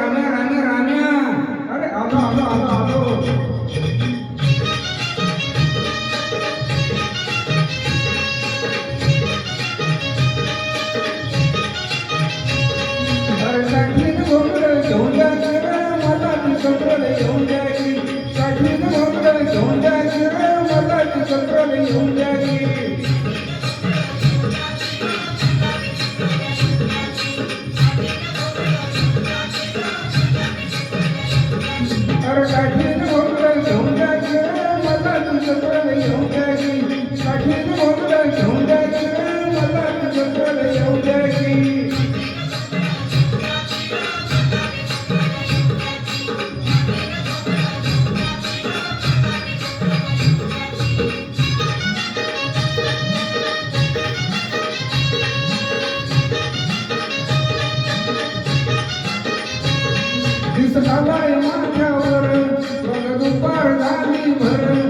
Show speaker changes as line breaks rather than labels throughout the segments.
રામ્યા રામ્યા રામ્યા અરે આવો આવો આવો આવો Thank you. झालाय माझ्यावर प्रगद पारदानी भर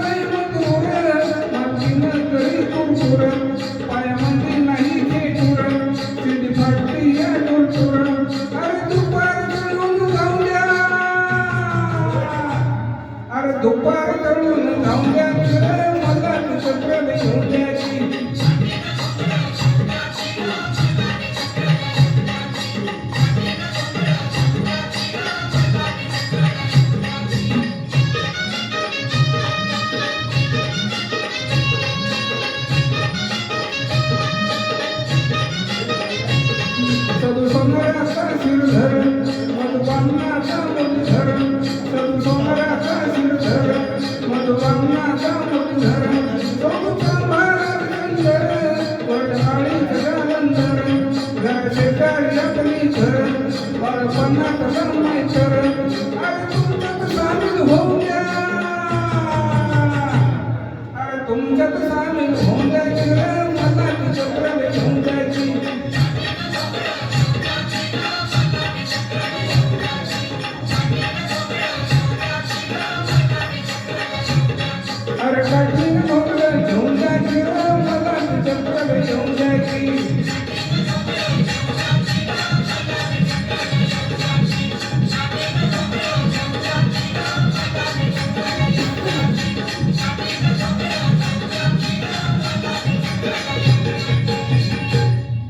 Para Panata, Panata, Panata,